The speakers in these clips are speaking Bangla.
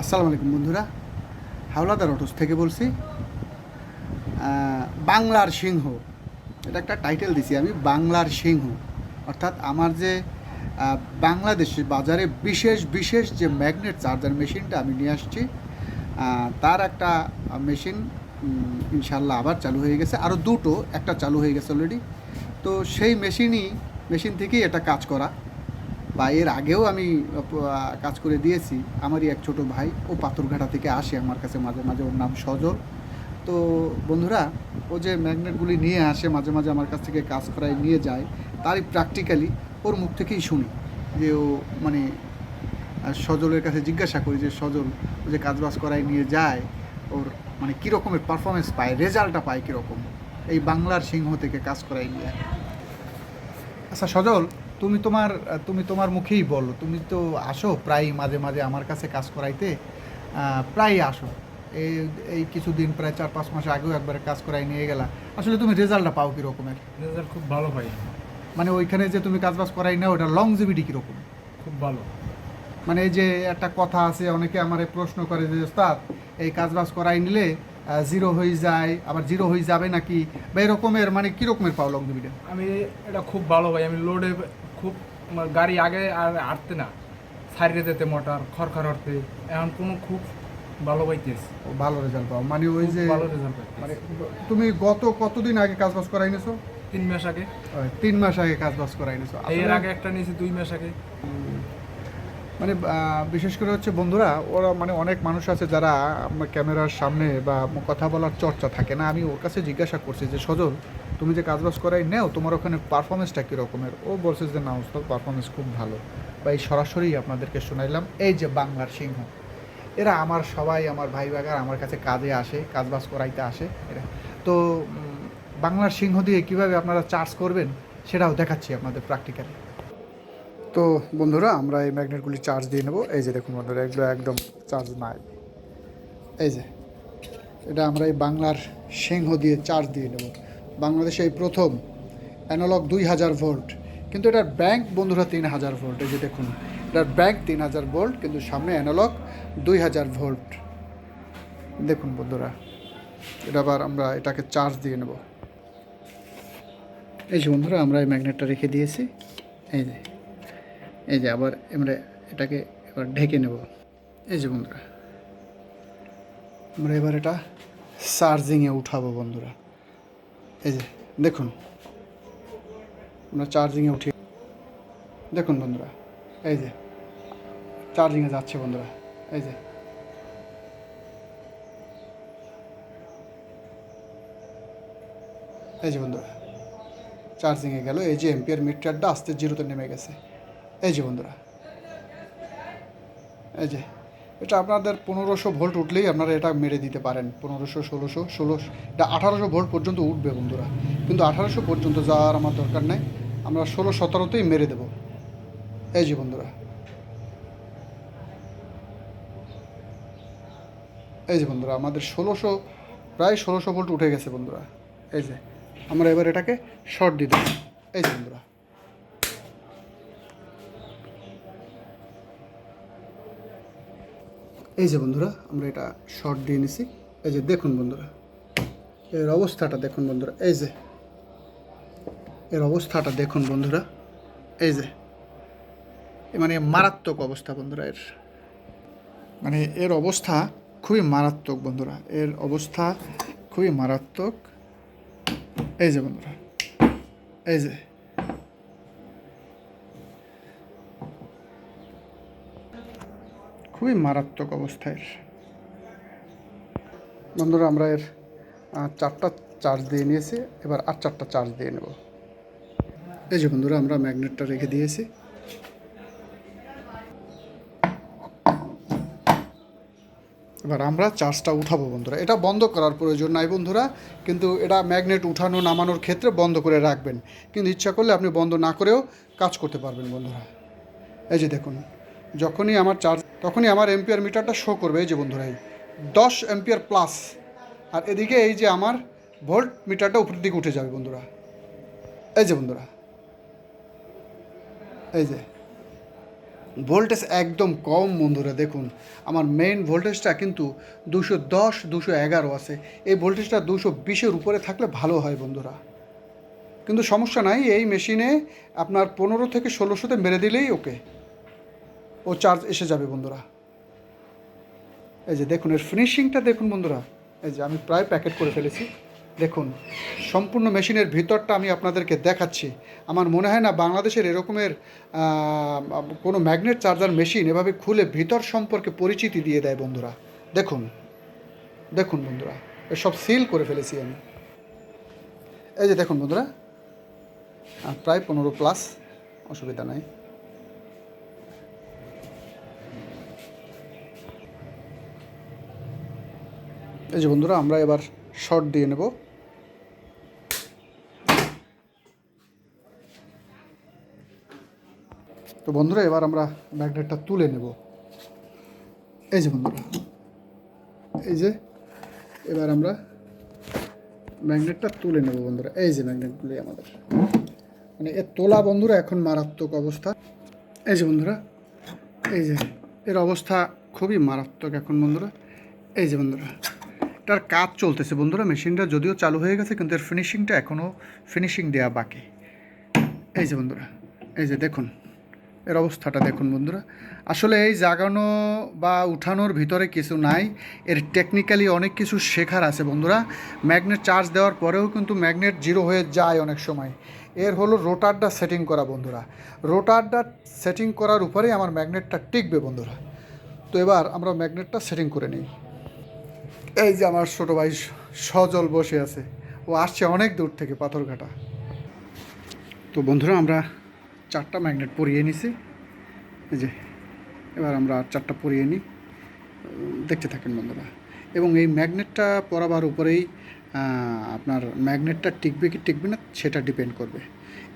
আসসালামু আলাইকুম বন্ধুরা। হাওলাদার অটোস থেকে বলছি। বাংলার সিংহ। এটা একটা টাইটেল দিছি আমি, বাংলার সিংহ। অর্থাৎ আমার যে বাংলাদেশের বাজারে বিশেষ বিশেষ যে ম্যাগনেট চার্জার মেশিনটা আমি নিয়ে আসছি তার একটা মেশিন ইনশাল্লাহ আবার চালু হয়ে গেছে। আরও দুটো, একটা চালু হয়ে গেছে অলরেডি তো সেই মেশিনই মেশিন থেকেই এটা কাজ করা। বা এর আগেও আমি কাজ করে দিয়েছি। আমারই এক ছোট ভাই, ও পাথরঘাটা থেকে আসে আমার কাছে মাঝে মাঝে, ওর নাম সজল। তো বন্ধুরা, ও যে ম্যাগনেটগুলি নিয়ে আসে, মাঝে মাঝে আমার কাছ থেকে কাজ করায় নিয়ে যায়, তারই প্র্যাকটিক্যালি ওর মুখ থেকেই শুনি যে ও মানে সজলের কাছে জিজ্ঞাসা করি যে, সজল, ও যে কাজবাজ করায় নিয়ে যায়, ওর মানে কী রকমের পারফরমেন্স পায়, রেজাল্টটা পায় কীরকম এই বাংলার সিংহ থেকে কাজ করাই নিয়ে আচ্ছা সজল তুমি তোমার তুমি তোমার মুখেই বলো। তুমি তো আসো প্রায় মাঝে মাঝে আমার কাছে কাজ করাইতে। প্রায় আসো। এই এই কিছুদিন প্রায় চার পাঁচ মাস আগেও একবার কাজ করাই নিয়ে গেলা। আসলে তুমি রেজাল্টটা পাও কীরকমের রেজাল্ট খুব ভালো পাই মানে ওইখানে যে তুমি কাজবাজ করাই নাও ওটা লংজিভিটি কীরকম? খুব ভালো। মানে এই যে একটা কথা আছে অনেকে আমার প্রশ্ন করে যে ওস্তাদ এই কাজবাজ করাই নিলে জিরো হয়ে যায় আবার জিরো হয়ে যাবে নাকি? বা এরকমের মানে কীরকমের পাও লংজিভিটি আমি এটা খুব ভালো পাই আমি লোডে খুব আমার গাড়ি আগে আর হাঁটতে না। সাইডে যেতে মোটর খড়খড় হরতে এখন কোনো খুব ভালো পাইতেছি। ভালো রেজাল্ট পাও। মানে ওই যে ভালো রেজাল্ট মানে তুমি গত কতদিন আগে কাজ কাজবাজ করাই নিছো? তিন মাস আগে। তিন মাস আগে কাজ কাজবাজ করাই নিছো। এর আগে একটা নিয়েছি দুই মাস আগে। মানে বিশেষ করে হচ্ছে বন্ধুরা, ওরা মানে অনেক মানুষ আছে যারা ক্যামেরার সামনে বা কথা বলার চর্চা থাকে না। আমি ওর কাছে জিজ্ঞাসা করছি যে, সজল, তুমি যে কাজবাজ করাই নেও, তোমার ওখানে পারফরমেন্সটা কী রকমের? ও বলছে যে, না, ওস্তাদ পারফরমেন্স খুব ভালো। বা এই সরাসরি আপনাদেরকে শোনাইলাম, এই যে বাংলার সিংহ, এরা আমার সবাই, আমার ভাই বাগার আমার কাছে কাজে আসে, কাজবাজ করাইতে আসে। এরা, তো বাংলার সিংহ দিয়ে কীভাবে আপনারা চার্জ করবেন, সেটাও দেখাচ্ছি আপনাদের প্র্যাকটিক্যালি তো বন্ধুরা, আমরা এই ম্যাগনেটগুলি চার্জ দিয়ে নেব। এই যে দেখুন বন্ধুরা, এগুলো একদম চার্জ নাই। এই যে, এটা আমরা এই বাংলার সিংহ দিয়ে চার্জ দিয়ে নেব। বাংলাদেশে এই প্রথম অ্যানালগ দুই হাজার ভোল্ট কিন্তু এটার ব্যাংক বন্ধুরা তিন হাজার ভোল্ট এই যে দেখুন, এটার ব্যাংক তিন হাজার ভোল্ট কিন্তু সামনে অ্যানালগ দুই হাজার ভোল্ট দেখুন বন্ধুরা, এটা আবার আমরা এটাকে চার্জ দিয়ে নেব। এই যে বন্ধুরা, আমরা এই ম্যাগনেটটা রেখে দিয়েছি। এই যে এই যে আবার আমরা এটাকে এবার ঢেকে নেব। এই যে বন্ধুরা, আমরা এবার এটা চার্জিংয়ে উঠাবো বন্ধুরা। এই যে দেখুন, আমরা চার্জিংয়ে উঠি। দেখুন বন্ধুরা, এই যে চার্জিংয়ে যাচ্ছে বন্ধুরা, এই যে। এই যে বন্ধুরা, চার্জিংয়ে গেল। এই যে এম্পিয়ার মিটারটা আস্তে জিরোতে নেমে গেছে। এই যে বন্ধুরা, এই যে, এটা আপনাদের পনেরোশো ভোল্ট উঠলেই আপনারা এটা মেরে দিতে পারেন। পনেরোশো, ষোলোশো ষোলোশো এটা আঠারোশো ভোল্ট পর্যন্ত উঠবে বন্ধুরা। কিন্তু আঠারোশো পর্যন্ত যাওয়ার আমার দরকার নেই, আমরা ষোলো, সতেরোতেই মেরে দেব। এই যে বন্ধুরা, এই যে বন্ধুরা, আমাদের ষোলোশো, প্রায় ষোলোশো ভোল্ট উঠে গেছে বন্ধুরা। এই যে, আমরা এবার এটাকে শর্ট দিয়ে দেবো। এই যে বন্ধুরা এই যে বন্ধুরা, আমরা এটা শর্ট দিয়ে নিছি। এই যে দেখুন বন্ধুরা, এর অবস্থাটা দেখুন বন্ধুরা, এই যে, এর অবস্থাটা দেখুন বন্ধুরা, এই যে মানে মারাত্মক অবস্থা বন্ধুরা এর। মানে এর অবস্থা খুবই মারাত্মক বন্ধুরা, এর অবস্থা খুবই মারাত্মক। এই যে বন্ধুরা, এই যে খুবই মারাত্মক অবস্থায় বন্ধুরা, আমরা এর চারটা চার্জ দিয়ে নিয়েছি, এবার আর চারটা চার্জ দিয়ে নেব। এই যে বন্ধুরা, আমরা ম্যাগনেটটা রেখে দিয়েছি। এবার আমরা চার্জটা উঠাবো বন্ধুরা। এটা বন্ধ করার প্রয়োজন নাই বন্ধুরা, কিন্তু এটা ম্যাগনেট উঠানো, নামানোর ক্ষেত্রে বন্ধ করে রাখবেন। কিন্তু ইচ্ছা করলে আপনি বন্ধ না করেও কাজ করতে পারবেন বন্ধুরা। এই যে দেখুন, যখনই আমার চার্জ তখনই আমার এম্পিয়ার মিটারটা শো করবে, এই যে বন্ধুরা, এই দশ এম্পিয়ার প্লাস আর এদিকে এই যে আমার ভোল্ট মিটারটা উপরের দিকে উঠে যাবে বন্ধুরা। এই যে বন্ধুরা, এই যে ভোল্টেজ একদম কম বন্ধুরা, দেখুন। আমার মেইন ভোল্টেজটা কিন্তু দুশো দশ, দুশো এগারো আছে। এই ভোল্টেজটা দুশো বিশের উপরে থাকলে ভালো হয় বন্ধুরা। কিন্তু সমস্যা নাই, এই মেশিনে আপনার পনেরো থেকে ষোলোশোতে মেরে দিলেই ওকে ও চার্জ এসে যাবে বন্ধুরা। এই যে দেখুন, এর ফিনিশিংটা দেখুন বন্ধুরা। এই যে আমি প্রায় প্যাকেট করে ফেলেছি। দেখুন, সম্পূর্ণ মেশিনের ভিতরটা আমি আপনাদেরকে দেখাচ্ছি। আমার মনে হয় না বাংলাদেশের এরকমের কোনো ম্যাগনেট চার্জার মেশিন এভাবে খুলে ভিতর সম্পর্কে পরিচিতি দিয়ে দেয় বন্ধুরা। দেখুন দেখুন বন্ধুরা এসব সিল করে ফেলেছি আমি। এই যে দেখুন বন্ধুরা প্রায় পনেরো প্লাস অসুবিধা নাই। এই যে বন্ধুরা, আমরা এবার শর্ট দিয়ে নেব। তো বন্ধুরা, এবার আমরা ম্যাগনেটটা তুলে নেব। এই যে বন্ধুরা, এই যে এবার আমরা ম্যাগনেটটা তুলে নেব বন্ধুরা। এই যে ম্যাগনেটগুলি আমাদের। মানে এর তোলা বন্ধুরা এখন মারাত্মক অবস্থা। এই যে বন্ধুরা, এই যে এর অবস্থা খুবই মারাত্মক এখন বন্ধুরা। এই যে বন্ধুরা এটার কাজ চলতেছে বন্ধুরা, মেশিনটা যদিও চালু হয়ে গেছে, কিন্তু এর ফিনিশিংটা এখনও ফিনিশিং দেওয়া বাকি। এই যে বন্ধুরা, এই যে দেখুন, এর অবস্থাটা দেখুন বন্ধুরা। আসলে এই জাগানো বা উঠানোর ভিতরে কিছু নাই, এর টেকনিক্যালি অনেক কিছু শেখার আছে বন্ধুরা। ম্যাগনেট চার্জ দেওয়ার পরেও কিন্তু ম্যাগনেট জিরো হয়ে যায় অনেক সময়। এর হলো রোটারটা সেটিং করা বন্ধুরা। রোটারটা সেটিং করার উপরেই আমার ম্যাগনেটটা টিকবে বন্ধুরা। তো এবার আমরা ম্যাগনেটটা সেটিং করে নিই। এই যে আমার ছোটো ভাই সজল বসে আছে। ও আসছে অনেক দূর থেকে পাথরঘাটা। তো বন্ধুরা, আমরা চারটা ম্যাগনেট পরিয়ে নিছি। এই যে, এবার আমরা চারটা পরিয়ে নিই। দেখতে থাকেন বন্ধুরা। এবং এই ম্যাগনেটটা পরাবার উপরেই আপনার ম্যাগনেটটা টিকবে কি টিকবে না সেটা ডিপেন্ড করবে।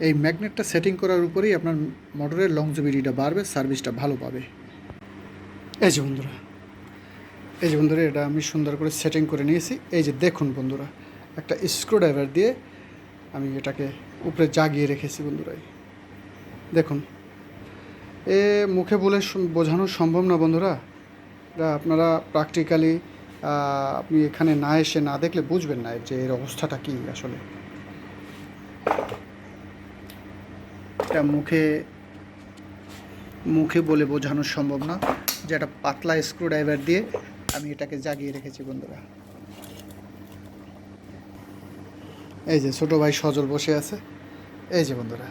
এই ম্যাগনেটটা সেটিং করার উপরেই আপনার মোটরের লংজিবিলিটিটা বাড়বে সার্ভিসটা ভালো পাবে। এই যে বন্ধুরা এই যে বন্ধুরা, এটা আমি সুন্দর করে সেটিং করে নিয়েছি। এই যে দেখুন বন্ধুরা, একটা স্ক্রু ড্রাইভার দিয়ে আমি এটাকে উপরে জাগিয়ে রেখেছি বন্ধুরা। দেখুন, এ মুখে বলে বোঝানো সম্ভব না বন্ধুরা। এটা আপনারা প্র্যাকটিক্যালি আপনি এখানে না এসে না দেখলে বুঝবেন না যে এর অবস্থাটা কী আসলে। এটা মুখে মুখে বলে বোঝানো সম্ভব না যে একটা পাতলা স্ক্রু ড্রাইভার দিয়ে আমি এটাকে জাগিয়ে রেখেছি, বন্ধুরা। এই যে ছোটো ভাই সজল বসে আছে। এই যে বন্ধুরা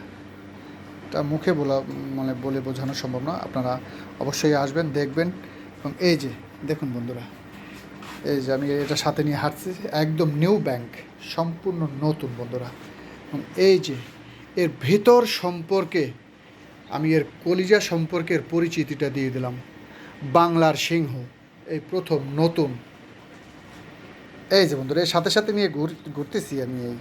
তা মুখে বলা মানে বলে বোঝানো সম্ভব না। আপনারা অবশ্যই আসবেন, দেখবেন। এবং এই যে, দেখুন বন্ধুরা, এই যে আমি এটা সাথে নিয়ে হাঁটছি, একদম নিউ ব্যাংক, সম্পূর্ণ নতুন বন্ধুরা। এবং এই যে, এর ভেতর সম্পর্কে আমি এর কলিজা সম্পর্কের পরিচিতিটা দিয়ে দিলাম। বাংলার সিংহ। এই প্রথম নতুন। এই যে বন্ধুরা এর সাথে সাথে নিয়ে ঘুর ঘুরতেছি আমি এই